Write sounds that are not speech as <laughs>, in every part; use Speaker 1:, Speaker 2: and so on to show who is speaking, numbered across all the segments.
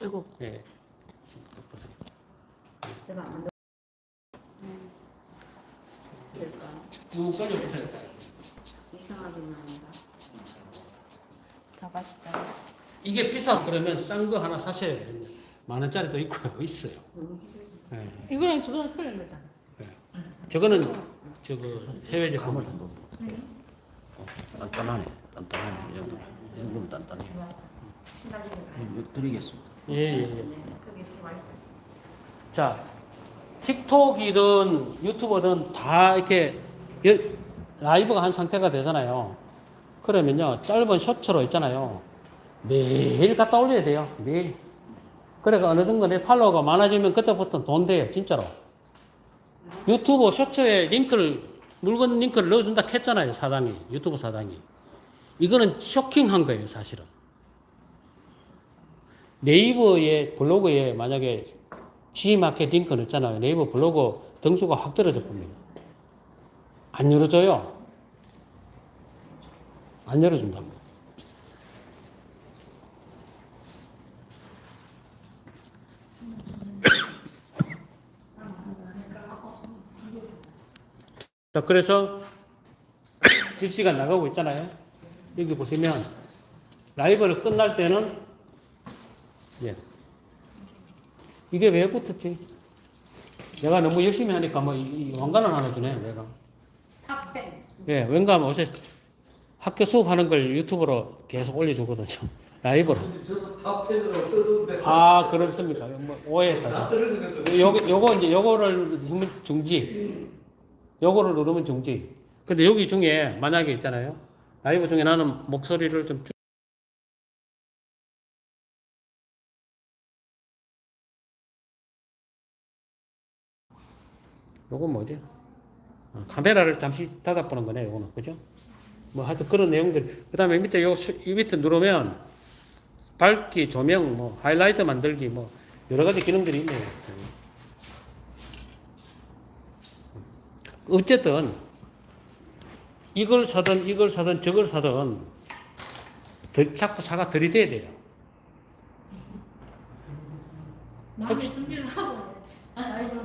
Speaker 1: 아이고.
Speaker 2: 예. 보세요.
Speaker 3: 제가 안 만들. 될까?
Speaker 2: 썰려 보세요.
Speaker 3: 이상하게 나온다.
Speaker 1: 다 맛있다. 맛있다.
Speaker 2: 이게 비싸 그러면 싼 거 하나 사셔야 돼요. 만 원짜리도 있고요. <laughs> 있어요.
Speaker 3: 힘들어.
Speaker 2: 예.
Speaker 1: 이거랑 저거랑 틀린 거잖아.
Speaker 2: 저거는 저거 해외 제품을
Speaker 4: 어, 단단하네. 단단하네. 여기 연금 단단해. 이거 드리겠습니다.
Speaker 2: 예, 예, 예.
Speaker 3: 그게 맛있어.
Speaker 2: 자, 틱톡이든 유튜버든 다 이렇게 여- 라이브가 한 상태가 되잖아요. 그러면요, 짧은 쇼츠로 있잖아요. 매일 갖다 올려야 돼요. 매일. 그래가 어느 정도 내 팔로워가 많아지면 그때부터 돈 돼요. 진짜로. 유튜브 쇼츠에 링크를, 물건 링크를 넣어준다 했잖아요. 사장이. 유튜브 사장이. 이거는 쇼킹한 거예요. 사실은. 네이버에 블로그에 만약에 G마켓 링크 넣었잖아요. 네이버 블로그 등수가 확 떨어져 봅니다. 안 열어줘요. 안 열어준답니다. <coughs> 자, 그래서 <coughs> 실시간 나가고 있잖아요. 여기 보시면 라이브를 끝날 때는 예. 이게 왜 붙었지? 내가 너무 열심히 하니까 뭐, 이, 이 왕관을 하나 주네, 내가.
Speaker 1: 탑10.
Speaker 2: 예, 왠가 요새 학교 수업하는 걸 유튜브로 계속 올려주거든요. 라이브로.
Speaker 5: 저도 탑펜으로 뜨던데.
Speaker 2: 아, 그렇습니까? 뭐, 오해했다. 요거, 요거 이제 요거를 누르면 중지. 요거를 누르면 중지. 근데 여기 중에 만약에 있잖아요. 라이브 중에 나는 목소리를 좀 줄- 요건 뭐지? 어, 카메라를 잠시 닫아보는 거네, 요거는. 그죠? 뭐 하여튼 그런 내용들. 그 다음에 밑에 요, 수- 이 밑에 누르면 밝기, 조명, 뭐 하이라이트 만들기, 뭐 여러 가지 기능들이 있네요. 어쨌든 이걸 사든 이걸 사든 저걸 사든 들, 자꾸 사가 들이대야 돼요.
Speaker 1: 마음의 준비를 하고 라이브를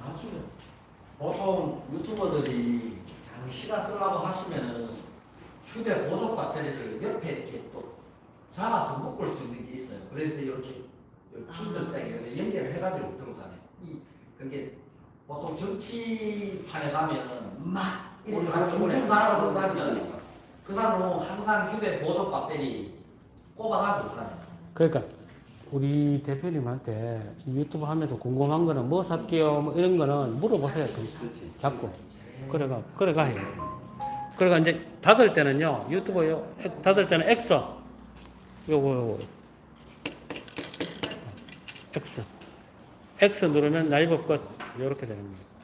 Speaker 5: 나중에 보통 유튜버들이 장시간 쓰려고 하시면은 휴대 보조 배터리를 옆에 이렇게 또 잡아서 묶을 수 있는 게 있어요. 그래서 이렇게 충전장에 연결을 해가지고 들어가네. 이 그게 보통 정치판에 가면은 막 이렇게 중중 나라가 들어가지 않습니까? 그 사람은 항상 휴대 보조 배터리 꼽아가지고 가네.
Speaker 2: 그러니까 우리 대표님한테 이 유튜브 하면서 궁금한 거는 뭐 살게요 뭐 이런 거는 물어보세요. 그 자꾸 그래가 그래가 해요. 그래가 이제 닫을 때는요 유튜브 요 닫을 때는 X 요거 요거 X X 누르면 라이브 끝 이렇게 되는 거예요.